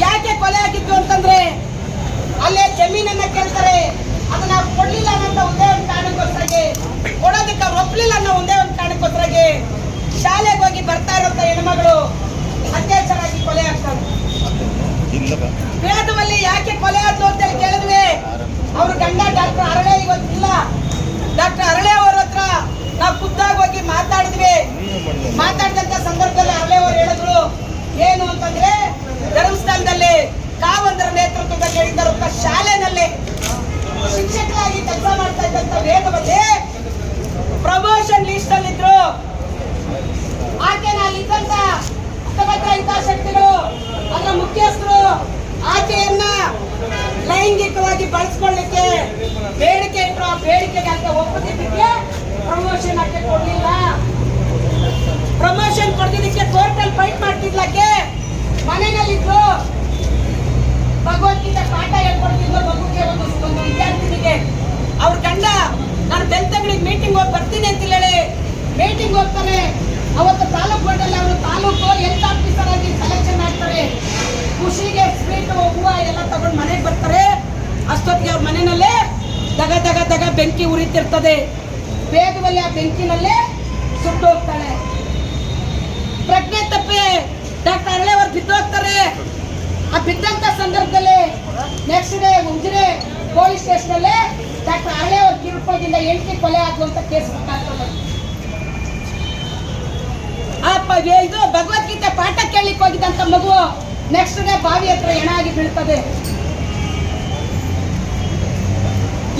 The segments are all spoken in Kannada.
ಯಾಕೆ ಕೊಲೆ ಆಗಿದ್ದು ಅಂತಂದ್ರೆ ಅಲ್ಲೇ ಜಮೀನನ್ನ ಕೇಳ್ತಾರೆ ಅದನ್ನ ಕೊಡ್ಲಿಲ್ಲ ಅನ್ನೋ ಒಂದೇ ಒಂದು ಕಾರಣಕ್ಕೋಸ್ಕರಗೆ, ಕೊಡೋದಕ್ಕೆ ಒಪ್ಲಿಲ್ಲ ಅನ್ನೋ ಒಂದೇ ಒಂದು ಕಾರಣಕ್ಕೋಸ್ಕರಗೆ ಶಾಲೆಗೆ ಹೋಗಿ ಬರ್ತಾ ಇರೋಂಥ ಹೆಣ್ಮಗಳು ಅತ್ಯಾಚಾರ ಆಗಿ ಕೊಲೆ ಆಗ್ತಾರೆ ವೇದವಲ್ಲಿ ಯಾಕೆ ಕೊಲೆ ಆದ್ಲು ಅಂತ ಹೇಳಿ ಕೇಳಿದ್ವಿ ಅವ್ರ ಗಂಡ ಡಾಕ್ಟರ್ ಅರಳೆ ಇವತ್ತಿಲ್ಲ ಡಾಕ್ಟರ್ ಅರಳೆ ಅವ್ರ ಹತ್ರ ನಾವು ಖುದ್ದಾಗಿ ಹೋಗಿ ಮಾತಾಡಿದ್ವಿ ಮಾತಾಡಿದಂತ ಸಂದರ್ಭದಲ್ಲಿ ಅರಳೆ ಅವರು ಹೇಳಿದ್ರು ಏನು ಅಂತಂದ್ರೆ ಧರ್ಮಸ್ಥಳದಲ್ಲಿ ಕಾವಂದರ ನೇತೃತ್ವದಲ್ಲಿ ನಡೆದಿರುವ ಶಾಲೆನಲ್ಲಿ ಶಿಕ್ಷಕರಾಗಿ ಕೆಲಸ ಮಾಡ್ತಾ ಪ್ರಮೋಷನ್ ಲಿಸ್ಟ್ ಅಲ್ಲಿ ಇದ್ರು ಆಕೆನ ಅಲ್ಲಿದ್ದಂತ ಅಕ್ಕಪಕ್ಕ ಹಿತಾಸಕ್ತಿಗಳು, ಅದರ ಮುಖ್ಯಸ್ಥರು ಆಕೆಯನ್ನ ಲೈಂಗಿಕವಾಗಿ ಬಳಸ್ಕೊಳ್ಳಿಕ್ಕೆ ಬೇಡಿಕೆ ಇಟ್ಟರು ಆ ಬೇಡಿಕೆಗೆ ಅಂತ ಒಪ್ಪದಿದ್ದಕ್ಕೆ ಪ್ರಮೋಷನ್ ಆಕೆ ಕೊಡ್ಲಿಲ್ಲ. ಪ್ರಮೋಷನ್ ಕೊಡ್ದಿದ್ದಕ್ಕೆ ಕೋರ್ಟಲ್ ಫೈಟ್ ಮಾಡ್ತಿದ್ಲಕ್ಕೆ ಮನೆಯಲ್ಲಿದ್ದು ಸ್ವೀಟ್ ಹೂವು ಎಲ್ಲ ತಗೊಂಡು ಮನೆಗೆ ಬರ್ತಾರೆ. ಅಷ್ಟೊತ್ತಿಗೆ ಅವ್ರ ಮನೆಯಲ್ಲೇ ದಗ ದಗ ದಗ ಬೆಂಕಿ ಉರಿತಿರ್ತದೆ. ಬೇಗದಲ್ಲಿ ಆ ಬೆಂಕಿನಲ್ಲೇ ಸುಟ್ಟು ಹೋಗ್ತಾಳೆ. ಪ್ರಜ್ಞೆ ತಪ್ಪಿ. ಡಾಕ್ಟರ್ ಅವ್ರು ಬಿದ್ದು ಹೋಗ್ತಾರೆ. ಆ ಬಿದ್ದಂತ ಸಂದರ್ಭದಲ್ಲಿ ನೆಕ್ಸ್ಟ್ ಡೇ ಮುಂಜಾನೆ ಪೊಲೀಸ್ ಸ್ಟೇಷನ್ ಅಲ್ಲಿ ಡಾಕ್ಟರ್ ಅಲ್ಲೇ ಅವ್ರ ಕಿರುಪದಿಂದ ಎಂಟಿ ಕೊಲೆ ಆಗುವಂತ ಕೇಸ್ ಆಗ್ತದೆ ಆ ಇದು ಭಗವದ್ಗೀತೆ ಪಾಠ ಕೇಳಲಿಕ್ಕೆ ಹೋಗಿದ್ದಂತ ಮಗು ನೆಕ್ಸ್ಟ್ ಡೇ ಬಾವಿ ಹತ್ರ ಹೆಣ ಆಗಿ ಬೀಳ್ತದೆ.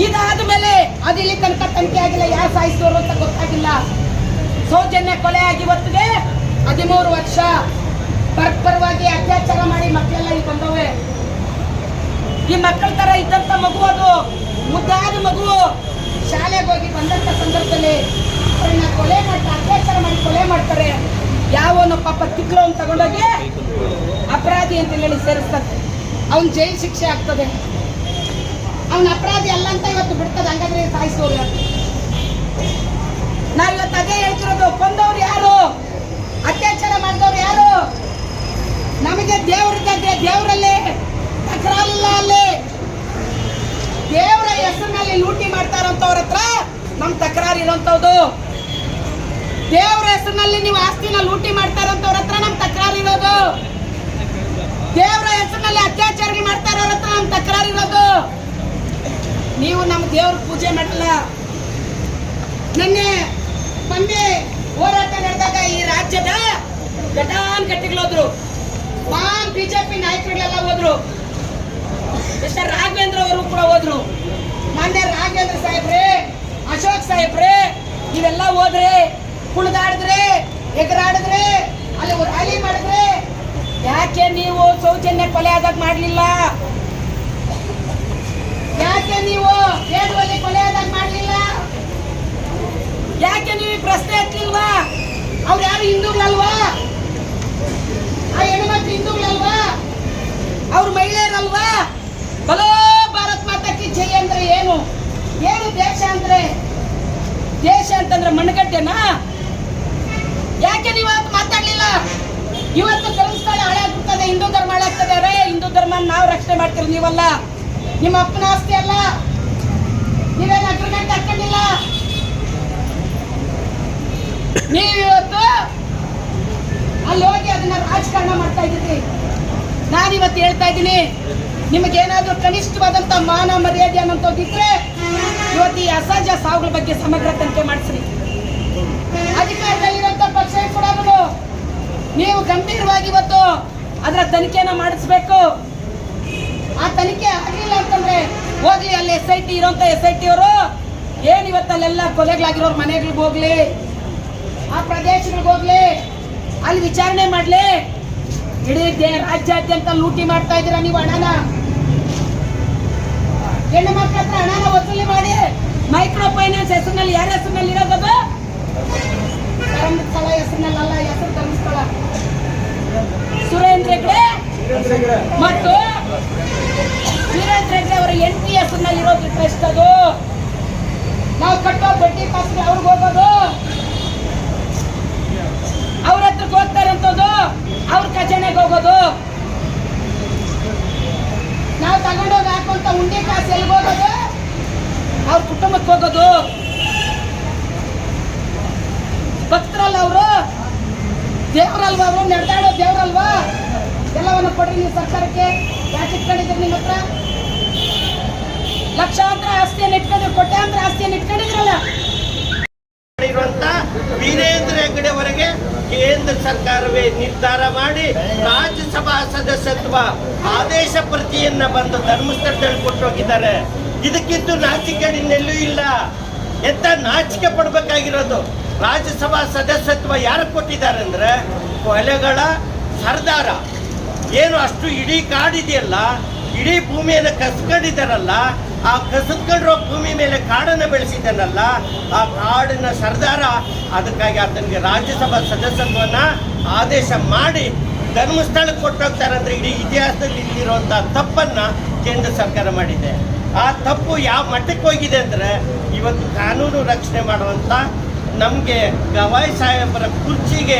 ಇದಾದ ಮೇಲೆ ಅದು ಇಲ್ಲಿ ತನಕ ತನಿಖೆ ಆಗಿಲ್ಲ. ಯಾರು ಸಾಯಿಸೋರು ಅಂತ ಗೊತ್ತಾಗಿಲ್ಲ. ಸೌಜನ್ಯ ಕೊಲೆ ಆಗಿ ಇವತ್ತಿಗೆ ಹದಿಮೂರು ವರ್ಷ. ಪರ್ಪರವಾಗಿ ಅತ್ಯಾಚಾರ ಮಾಡಿ ಮಕ್ಕಳೆಲ್ಲ ಇಲ್ಲಿ ಬಂದವೆ ಈ ಮಕ್ಕಳ ತರ ಇದ್ದಂತ ಮಗು ಅದು. ಮುದ್ದಾದ ಮಗು. ಶಾಲೆಗೆ ಹೋಗಿ ಬಂದಂತ ಸಂದರ್ಭದಲ್ಲಿ ಕೊಲೆ ಮಾಡ್ತಾರೆ ಅತ್ಯಾಚಾರ ಮಾಡಿ ಕೊಲೆ ಮಾಡ್ತಾರೆ. ಯಾವನು ಪಾಪ ತಿಕ್ಲವನ್ ತಗೊಂಡೋಗಿ ಅಪರಾಧಿ ಅಂತ ಹೇಳಿ ಸೇರಿಸ್ತದೆ ಅವ್ನ ಜೈಲ್ ಶಿಕ್ಷೆ ಆಗ್ತದೆ. ಅವನ ಅಪರಾಧಿ ಅಲ್ಲ ಅಂತ ಇವತ್ತು ಬಿಡ್ತದೆ, ಹಂಗಾದ್ರೆ ಸಾಯಿಸೋರು ನಾವು ಇವತ್ತು ಅದೇ ಹೇಳ್ತಿರೋದು, ಕೊಂದವ್ರು ಯಾರು? ಅತ್ಯಾಚಾರ ಮಾಡಿದವ್ರು ಯಾರು? ನಮಗೆ ದೇವರಿದ್ದಂತೆ ದೇವರಲ್ಲಿ ತಕರಾರಿಲ್ಲ ಅಲ್ಲಿ. ದೇವರ ಹೆಸರಿನಲ್ಲಿ ಲೂಟಿ ಮಾಡ್ತಾರಂತವ್ರ ಹತ್ರ ನಮ್ ತಕರಾರು ದೇವರ ಹೆಸರಿನಲ್ಲಿ ನೀವು ಆಸ್ತಿನ ಲೂಟಿ ಮಾಡ್ತಾರಂತವ್ರ ಹತ್ರ ನಮ್ ತಕರಾರು ಇರೋದು. ದೇವ್ರ ಹೆಸರಿನಲ್ಲಿ ಅತ್ಯಾಚಾರ ಮಾಡ್ತಾರವ್ರ ಹತ್ರ ನಮ್ ತಕರಾರು ಇರೋದು. ನೀವು ನಮ್ಮ ದೇವ್ರ ಪೂಜೆ ಮಾಡಲ್ಲ. ನಿನ್ನೆ ಮೊನ್ನೆ ಹೋರಾಟ ನಡೆದಾಗ ಈ ರಾಜ್ಯದ ಘಟಾನ್ ಘಟ್ಟಿಗಳೋದ್ರು ಮಾನ್ ಬಿಜೆಪಿ ನಾಯಕರುಗಳೆಲ್ಲ ಹೋದ್ರು. ಮಿಸ್ಟರ್ ರಾಘವೇಂದ್ರ ಅವರು ಕೂಡ ಹೋದ್ರು. ಮಾನ್ಯ ರಾಘವೇಂದ್ರ ಸಾಹೇಬ್ರೆ, ಅಶೋಕ್ ಸಾಹೇಬ್ರೆ ಇವೆಲ್ಲ ಹೋದ್ರೆ ಕುಣಿದಾಡಿದ್ರೆ ಎಗರಾಡಿದ್ರೆ ಅಲ್ಲಿ ರ್ಯಾಲಿ ಮಾಡಿದ್ರೆ, ಯಾಕೆ ನೀವು ಸೌಜನ್ಯ ಕೊಲೆ ಆದಾಗ ಮಾಡಲಿಲ್ಲ? ಯಾಕೆ ನೀವು ವೇದವಲ್ಲಿ ಕೊಲೆ ಆದಾಗ ಮಾಡಲಿಲ್ಲ? ಯಾಕೆ ನೀವು ಪ್ರಶ್ನೆ ಹತ್ತಿಲ್ವಾ ಅವ್ರು ಯಾರು ಹಿಂದೂಗಳಲ್ವಾ? ಆ ಹೆಣ್ಮಕ್ಳು ಹಿಂದೂಗಳಲ್ವಾ? ಅವ್ರು ಮಹಿಳೆಯರಲ್ವಾ? ಬಲೋ ಭಾರತ್ ಮಾತಾ ಕಿ ಜೈ ಅಂದ್ರೆ ಏನು? ಏನು ದೇಶ ಅಂದ್ರೆ? ದೇಶ ಅಂತಂದ್ರೆ ಮಣ್ಣಗಡ್ಡೆನಾ ಯಾಕೆ ನೀವು ಮಾತಾಡ್ಲಿಲ್ಲ? ಇವತ್ತು ಧರ್ಮಸ್ಥಳ ಹಾಳಾಗ್ಬಿಡ್ತದೆ, ಹಿಂದೂ ಧರ್ಮ ಹಾಳಾಗ್ತದೆ. ಅರೇ, ಹಿಂದೂ ಧರ್ಮ ನಾವು ರಕ್ಷಣೆ ಮಾಡ್ತೀರಿ ನೀವಲ್ಲ. ನಿಮ್ಮ ಅಪ್ಪನ ಆಸ್ತಿ ಅಲ್ಲ. ನೀವೇನು ಅಗ್ರಿಮೆಂಟ್ ಹಾಕೊಂಡಿಲ್ಲ? ನೀವು ಇವತ್ತು ಅಲ್ಲಿ ಹೋಗಿ ಅದನ್ನ ರಾಜಕಾರಣ ಮಾಡ್ತಾ ಇದ್ದೀರಿ. ನಾನು ಇವತ್ತು ಹೇಳ್ತಾ ಇದ್ದೀನಿ, ನಿಮಗೇನಾದ್ರೂ ಕನಿಷ್ಠವಾದಂತ ಮಾನ ಮರ್ಯಾದೆ ಅನ್ನೋದು ಇದ್ರೆ ಇವತ್ತು ಈ ಅಸಹಜ ಸಾವುಗಳ ಬಗ್ಗೆ ಸಮಗ್ರ ತನಿಖೆ ಮಾಡಿಸ್ರಿ. ಕೂಡ ನೀವು ಗಂಭೀರವಾಗಿ ಇವತ್ತು ಅದರ ತನಿಖೆನ ಮಾಡಿಸ್ಬೇಕು. ಆ ತನಿಖೆ ಆಗಲಿಲ್ಲ ಅಂತಂದ್ರೆ ಹೋಗ್ಲಿ, ಅಲ್ಲಿ ಎಸ್ ಐ ಟಿ ಇರೋಂತ ಎಸ್ ಐ ಟಿ ಅವರು. ಏನ್ ಇವತ್ತಲ್ಲೆಲ್ಲ ಕೊಲೆಗಳಾಗಿರೋರು ಮನೆಗಳಿಗೆ ಹೋಗ್ಲಿ, ಆ ಪ್ರದೇಶಗಳಿಗೆ ಹೋಗ್ಲಿ, ಅಲ್ಲಿ ವಿಚಾರಣೆ ಮಾಡ್ಲಿ. ಇಡೀ ರಾಜ್ಯಾದ್ಯಂತ ಲೂಟಿ ಮಾಡ್ತಾ ಇದ್ದೀರಾ ನೀವು ಹಣನ? ಹೆಣ್ಣು ಮಕ್ಕಳ ಹತ್ರ ಹಣನ ವಸೂಲಿ ಮಾಡಿ ಮೈಕ್ರೋ ಫೈನಾನ್ಸ್ ಹೆಸರಿನಲ್ಲಿ, ಯಾರ ಹೆಸರಿನಲ್ಲಿ ಇರೋದದು ಮತ್ತು ವೀರೇಂದ್ರ ಹೆಗ್ಡೆ ಅವರ ಎನ್ ಪಿ ಎಸ್ನ ಇರೋದು ಟ್ರಸ್ಟ್ ಅದು. ನಾವು ಕಟ್ಟೋ ಬಡ್ಡಿ ಕಾಸಿಗೆ ಅವ್ರಿಗೆ ಹೋಗೋದು. ಅವ್ರ ಹತ್ರಕ್ಕೆ ಹೋಗ್ತಾರಂತದ್ದು ಅವ್ರ ಖಜಾನೆಗೆ ಹೋಗೋದು. ನಾವು ತಗೊಂಡೋಗಿ ಹಾಕುವಂತ ಉಂಡೆ ಕಾಸು ಎಲ್ಲಿಗೆ ಹೋಗೋದು? ಅವ್ರ ಕುಟುಂಬಕ್ಕೆ ಹೋಗೋದು. ಭಕ್ತರಲ್ಲ ಅವರು? ದೇವರಲ್ವಾ ಅವರು? ನಡೆದಾಡೋ ದೇವರಲ್ವಾ? ಎಲ್ಲವನ್ನು ಕೊಡ್ರಿ ನೀವು ಸರ್ಕಾರಕ್ಕೆ. ಯಾಕೆ ಇಟ್ಕೊಂಡಿದ್ರಿ ನಿಮ್ಮ ಹತ್ರ? ಲಕ್ಷಾಂತರ ಆಸ್ತಿಯನ್ನು ಇಟ್ಕೊಂಡ್ರೆ ಕೋಟ್ಯಾಂತರ ಆಸ್ತಿಯನ್ನು ಇಟ್ಕೊಂಡಿದ್ರಲ್ಲ ವೀರೇಂದ್ರ ಹೆಗ್ಗಡೆವರೆಗೆ ಕೇಂದ್ರ ಸರ್ಕಾರವೇ ನಿರ್ಧಾರ ಮಾಡಿ ರಾಜ್ಯಸಭಾ ಸದಸ್ಯತ್ವ ಆದೇಶ ಪ್ರತಿಯನ್ನ ಬಂದು ಧರ್ಮಸ್ಥಳದಲ್ಲಿ ಕೊಟ್ಟು ಹೋಗಿದ್ದಾರೆ ಇದಕ್ಕಿಂತ ನಾಚಿಕೆಡಿನೆಲ್ಲೂ ಇಲ್ಲ. ಎಂತ ನಾಚಿಕೆ ಪಡ್ಬೇಕಾಗಿರೋದು? ರಾಜ್ಯಸಭಾ ಸದಸ್ಯತ್ವ ಯಾರು ಕೊಟ್ಟಿದ್ದಾರೆ ಅಂದ್ರೆ ಕೊಲೆಗಳ ಸರ್ದಾರ. ಏನು ಅಷ್ಟು ಇಡೀ ಕಾಡಿದೆಯಲ್ಲ? ಇಡೀ ಭೂಮಿಯನ್ನು ಕಸ್ಕೊಂಡಿದ್ದಾರಲ್ಲ? ಆ ಕಸ್ಕೊಂಡಿರೋ ಭೂಮಿ ಮೇಲೆ ಕಾಡನ್ನು ಬೆಳೆಸಿದ್ದಾನಲ್ಲ? ಆ ಕಾಡಿನ ಸರ್ದಾರ ಅದಕ್ಕಾಗಿ ಆತನಿಗೆ ರಾಜ್ಯಸಭಾ ಸದಸ್ಯತ್ವವನ್ನು ಆದೇಶ ಮಾಡಿ ಧರ್ಮಸ್ಥಳಕ್ಕೆ ಕೊಟ್ಟೋಗ್ತಾರೆ ಅಂದರೆ ಇಡೀ ಇತಿಹಾಸದಲ್ಲಿ ಇಲ್ಲಿರುವಂಥ ತಪ್ಪನ್ನು ಕೇಂದ್ರ ಸರ್ಕಾರ ಮಾಡಿದೆ. ಆ ತಪ್ಪು ಯಾವ ಮಟ್ಟಕ್ಕೆ ಹೋಗಿದೆ ಅಂದರೆ ಇವತ್ತು ಕಾನೂನು ರಕ್ಷಣೆ ಮಾಡುವಂಥ ನಮಗೆ ಗವಾಯಿ ಸಾಹೇಬರ ಕುರ್ಚಿಗೆ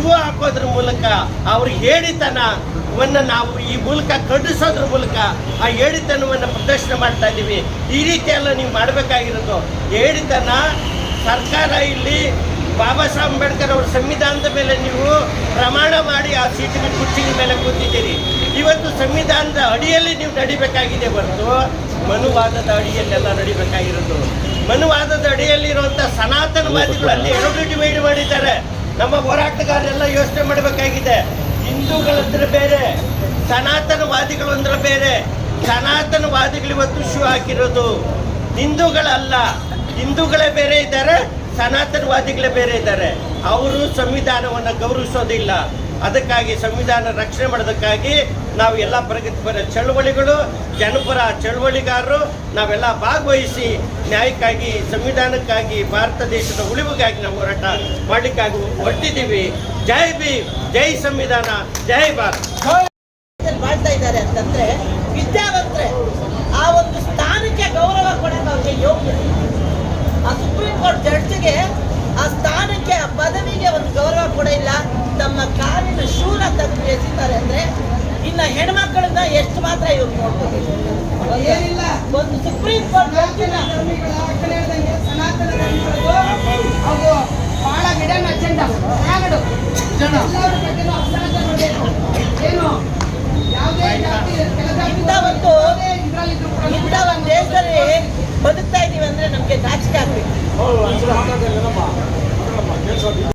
ಶೂ ಹಾಕೋದ್ರ ಮೂಲಕ ಅವ್ರ ಹೇಳಿತನವನ್ನು ನಾವು ಈ ಮೂಲಕ ಕಡಿಸೋದ್ರ ಮೂಲಕ ಆ ಹೇಳಿತನವನ್ನು ಪ್ರದರ್ಶನ ಮಾಡ್ತಾ ಇದ್ದೀವಿ. ಈ ರೀತಿ ಎಲ್ಲ ನೀವು ಮಾಡಬೇಕಾಗಿರೋದು. ಹೇಳಿತನ ಸರ್ಕಾರ ಇಲ್ಲಿ ಬಾಬಾ ಸಾಹೇಬ್ ಅಂಬೇಡ್ಕರ್ ಅವರ ಸಂವಿಧಾನದ ಮೇಲೆ ನೀವು ಪ್ರಮಾಣ ಮಾಡಿ ಆ ಸೀಟಿನ ಕುರ್ಚಿನ ಮೇಲೆ ಕೂತಿದ್ದೀರಿ. ಇವತ್ತು ಸಂವಿಧಾನದ ಅಡಿಯಲ್ಲಿ ನೀವು ನಡಿಬೇಕಾಗಿದೆ ಹೊರತು ಮನುವಾದದ ಅಡಿಯಲ್ಲೆಲ್ಲ ನಡಿಬೇಕಾಗಿರೋದು. ಮನುವಾದದ ಅಡಿಯಲ್ಲಿರುವಂಥ ಸನಾತನವಾದಿಗಳು ಅಲ್ಲಿ ಎರಡು ಡಿವೈಡ್ ಮಾಡಿದ್ದಾರೆ. ನಮ್ಮ ಹೋರಾಟಗಾರರೆಲ್ಲ ಯೋಚನೆ ಮಾಡಬೇಕಾಗಿದೆ. ಹಿಂದೂಗಳಂದ್ರೆ ಬೇರೆ ಸನಾತನವಾದಿಗಳು ಅಂದ್ರೆ ಬೇರೆ. ಸನಾತನವಾದಿಗಳು ಇವತ್ತು ಶೂ ಹಾಕಿರೋದು. ಹಿಂದೂಗಳಲ್ಲ. ಹಿಂದೂಗಳೇ ಬೇರೆ ಇದ್ದಾರೆ, ಸನಾತನವಾದಿಗಳೇ ಬೇರೆ ಇದ್ದಾರೆ. ಅವರು ಸಂವಿಧಾನವನ್ನು ಗೌರವಿಸೋದಿಲ್ಲ. ಅದಕ್ಕಾಗಿ ಸಂವಿಧಾನ ರಕ್ಷಣೆ ಮಾಡೋದಕ್ಕಾಗಿ ನಾವು ಎಲ್ಲ ಪ್ರಗತಿಪರ ಚಳುವಳಿಗಳು, ಜನಪರ ಚಳುವಳಿಗಾರರು, ನಾವೆಲ್ಲ ಭಾಗವಹಿಸಿ ನ್ಯಾಯಕ್ಕಾಗಿ, ಸಂವಿಧಾನಕ್ಕಾಗಿ ಭಾರತ ದೇಶದ ಉಳಿವಿಗಾಗಿ ನಾವು ಹೋರಾಟ ಮಾಡಲಿಕ್ಕಾಗಿ ಹೊರಟಿದ್ದೀವಿ. ಜೈ ಬಿ ಜೈ ಸಂವಿಧಾನ, ಜೈ ಭಾರತ್. ಮಾಡ್ತಾ ಇದ್ದಾರೆ ಅಂತಂದ್ರೆ ವಿದ್ಯಾವಂತರೆ, ಆ ಒಂದು ಸ್ಥಾನಕ್ಕೆ ಗೌರವ ಕೊಡೋಕೆ ಅವ್ರಿಗೆ ಯೋಗ್ಯ. ಆ ಸುಪ್ರೀಂ ಕೋರ್ಟ್ ಜಡ್ಜ್ಗೆ ಆ ಸ್ಥಾನಕ್ಕೆ ಆ ಪದವಿಗೆ ಒಂದು ಗೌರವ ಕೂಡ ಇಲ್ಲ. ತಮ್ಮ ಕಾಲಿನ ಶೂಲ ತೆಗೆದು ಎಸಿತಾರೆ ಅಂದ್ರೆ ಇನ್ನ ಹೆಣ್ಮಕ್ಳನ್ನ ಎಷ್ಟು ಮಾತ್ರ ಇವ್ರು ನೋಡ್ಬೋದು ಏನಿಲ್ಲ. ಒಂದು ಸುಪ್ರೀಂ ಕೋರ್ಟ್ ಸನಾತನ ಅವು ಬಹಳ ಅಜೆಂಡ. ಏನು? ಯಾವುದೇ ಜಾತಿ ಇಂಥ ಒಂದು ಇಂಥ ಒಂದು ದೇಶದಲ್ಲಿ ಬದುಕ್ತಾ ಇದೀವಿ ಅಂದ್ರೆ ನಮ್ಗೆ ನಾಚಿಕೆ ಆಗ್ಬೇಕು. Gracias.